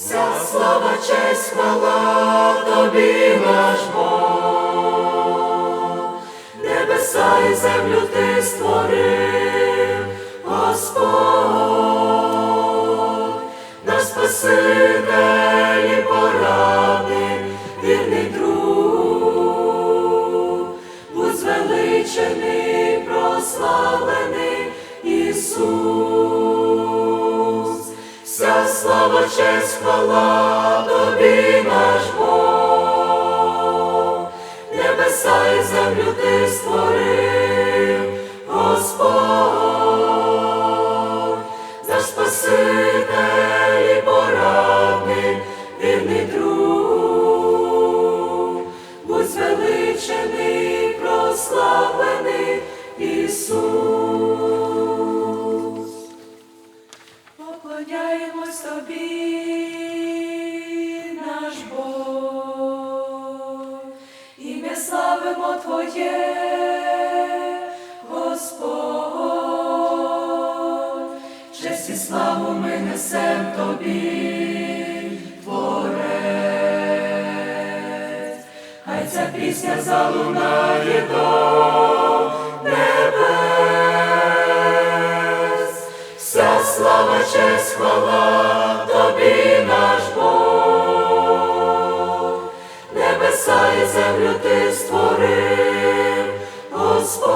Вся слава, честь, хвала тобі наш Бог, небеса і землю ти створив, Господь, наш Спаситель і порадник, вірний друг, будь звеличений, прославлений Ісус. Слава, честь, хвала тобі наш Бог, небеса і землю ти створив, Господь, наш Спаситель і порадник, вірний друг, будь звеличений, прославлений Ісус. Поклоняємось тобі, наш Бог, ім'я славимо Твоє, Господь, честь і славу ми несем тобі, Творець, хай ця пісня залунає до честь, хвала тобі наш Бог, небеса і землю ти створив, Господь,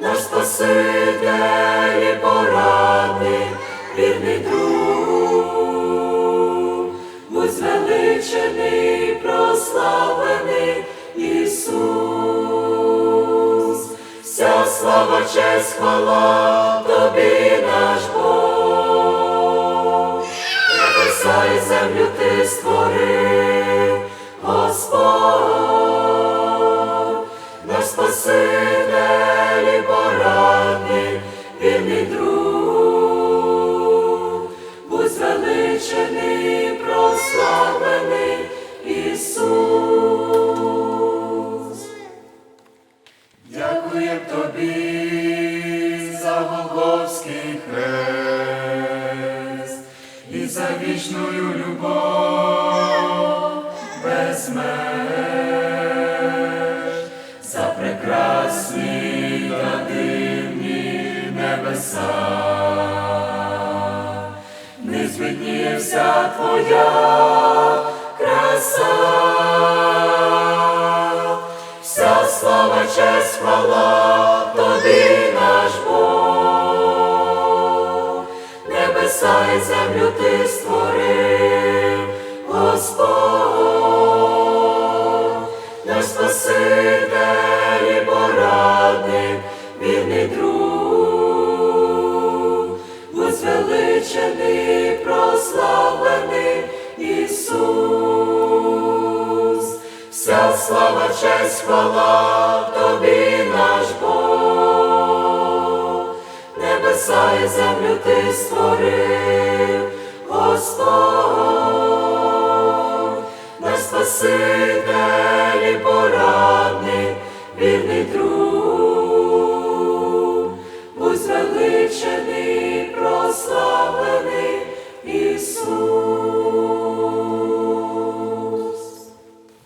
наш Спаситель і порадник, друг, будь звеличений, слава, честь, хвала тобі наш Бог, небеса і землю ти створив, Дякуєм тобі за Голговський хрест і за вічною любов без меж, за прекрасні та дивні небеса. Не звидніє вся твоя краса. Слава, честь, хвала тобі наш Бог, небеса і землю ти створив, Господь, наш Спаситель і порадник, вірний друг, будь звеличений, прославлений Ісус. Честь, хвала тобі наш Бог, небеса і землю ти створив, Господь, наш Спаситель